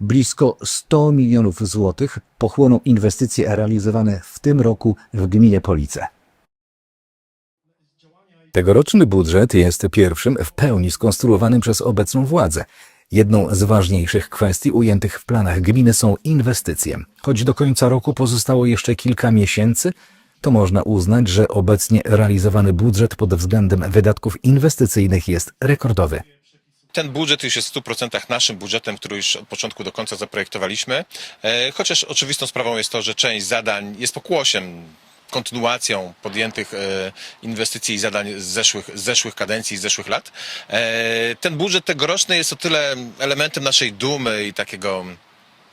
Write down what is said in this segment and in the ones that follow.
Blisko 100 milionów złotych pochłoną inwestycje realizowane w tym roku w gminie Police. Tegoroczny budżet jest pierwszym w pełni skonstruowanym przez obecną władzę. Jedną z ważniejszych kwestii ujętych w planach gminy są inwestycje. Choć do końca roku pozostało jeszcze kilka miesięcy, to można uznać, że obecnie realizowany budżet pod względem wydatków inwestycyjnych jest rekordowy. Ten budżet już jest w 100% naszym budżetem, który już od początku do końca zaprojektowaliśmy. E, Chociaż oczywistą sprawą jest to, że część zadań jest pokłosiem, kontynuacją podjętych e, inwestycji i zadań z zeszłych, z zeszłych kadencji, z zeszłych lat. E, Ten budżet tegoroczny jest o tyle elementem naszej dumy i takiego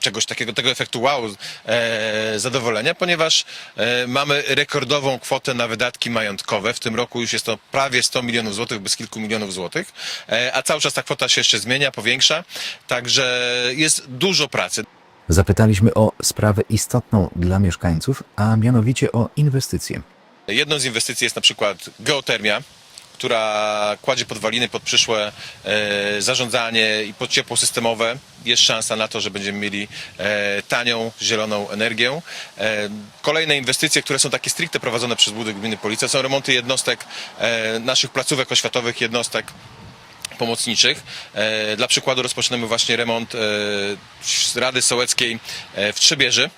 czegoś takiego, tego efektu wow, e, zadowolenia, ponieważ e, mamy rekordową kwotę na wydatki majątkowe. W tym roku już jest to prawie 100 milionów złotych, bez kilku milionów złotych, e, a cały czas ta kwota się jeszcze zmienia, powiększa, także jest dużo pracy. Zapytaliśmy o sprawę istotną dla mieszkańców, a mianowicie o inwestycje. Jedną z inwestycji jest na przykład geotermia, która kładzie podwaliny pod przyszłe e, zarządzanie i pod ciepło systemowe. Jest szansa na to, że będziemy mieli e, tanią, zieloną energię. E, kolejne inwestycje, które są takie stricte prowadzone przez Budżet Gminy Policja, są remonty jednostek naszych placówek oświatowych, jednostek pomocniczych. Dla przykładu rozpoczynamy właśnie remont Rady Sołeckiej w Trzebieży.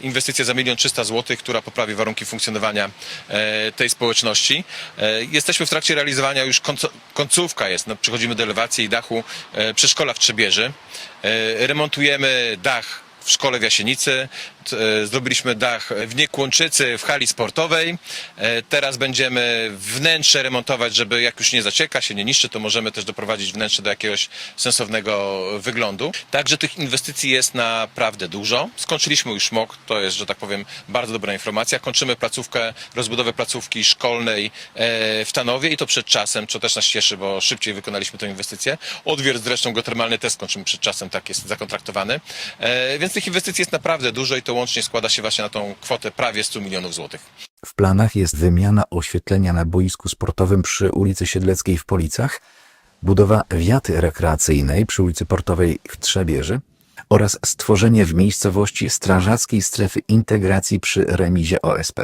Inwestycja za milion trzysta złotych, która poprawi warunki funkcjonowania e, tej społeczności. E, Jesteśmy w trakcie realizowania już końcówka jest. No, przechodzimy do elewacji i dachu e, przedszkola w Trzebieży. Remontujemy dach w szkole w Jasienicy. E, Zrobiliśmy dach w Niekłączycy, w hali sportowej. E, Teraz będziemy wnętrze remontować, żeby jak już nie zacieka się, nie niszczy, to możemy też doprowadzić wnętrze do jakiegoś sensownego wyglądu. Także tych inwestycji jest naprawdę dużo. Skończyliśmy już MOK, to jest, że tak powiem, bardzo dobra informacja. Kończymy placówkę, rozbudowę placówki szkolnej e, w Tanowie i to przed czasem, co też nas cieszy, bo szybciej wykonaliśmy tę inwestycję. Odwiert zresztą geotermalny też kończymy przed czasem, tak jest zakontraktowany. Więc tych inwestycji jest naprawdę dużo i to łącznie składa się właśnie na tą kwotę prawie 100 milionów złotych. W planach jest wymiana oświetlenia na boisku sportowym przy ulicy Siedleckiej w Policach, budowa wiaty rekreacyjnej przy ulicy Portowej w Trzebieży oraz stworzenie w miejscowości strażackiej strefy integracji przy remizie OSP.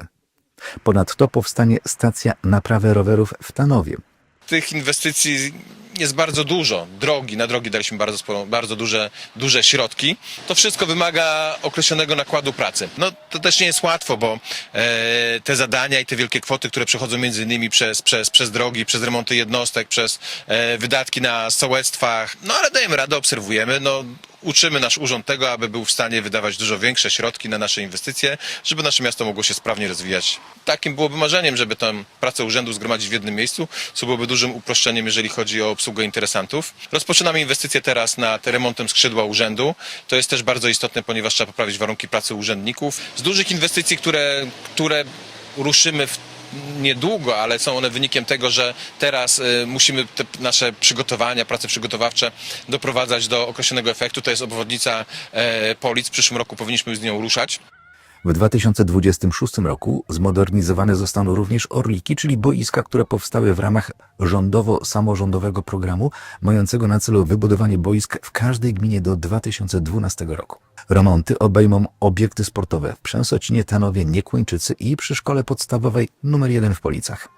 Ponadto powstanie stacja naprawy rowerów w Tanowie. Tych inwestycji jest bardzo dużo. Drogi, na drogi daliśmy bardzo, sporo, bardzo duże, duże środki. To wszystko wymaga określonego nakładu pracy. No to też nie jest łatwo, bo e, te zadania i te wielkie kwoty, które przechodzą między innymi przez, przez, przez drogi, przez remonty jednostek, przez e, wydatki na sołectwach, no ale dajemy radę, obserwujemy. No, uczymy nasz urząd tego, aby był w stanie wydawać dużo większe środki na nasze inwestycje, żeby nasze miasto mogło się sprawnie rozwijać. Takim byłoby marzeniem, żeby tę pracę urzędu zgromadzić w jednym miejscu, co byłoby dużym uproszczeniem, jeżeli chodzi o obsługę interesantów. Rozpoczynamy inwestycje teraz nad remontem skrzydła urzędu. To jest też bardzo istotne, ponieważ trzeba poprawić warunki pracy urzędników. Z dużych inwestycji, które, które ruszymy w niedługo, ale są one wynikiem tego, że teraz y, musimy te nasze przygotowania, prace przygotowawcze doprowadzać do określonego efektu. To jest obwodnica e, Polic. W przyszłym roku powinniśmy z nią ruszać. W 2026 roku zmodernizowane zostaną również Orliki, czyli boiska, które powstały w ramach rządowo-samorządowego programu mającego na celu wybudowanie boisk w każdej gminie do 2012 roku. Remonty obejmą obiekty sportowe w Przęsocinie, Tanowie, Niekłończycy i przy szkole podstawowej nr 1 w Policach.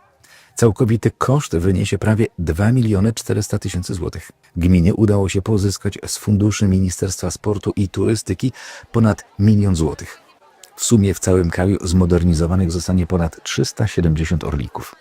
Całkowity koszt wyniesie prawie 2 miliony 400 tysięcy złotych. Gminie udało się pozyskać z funduszy Ministerstwa Sportu i Turystyki ponad milion złotych. W sumie w całym kraju zmodernizowanych zostanie ponad 370 orlików.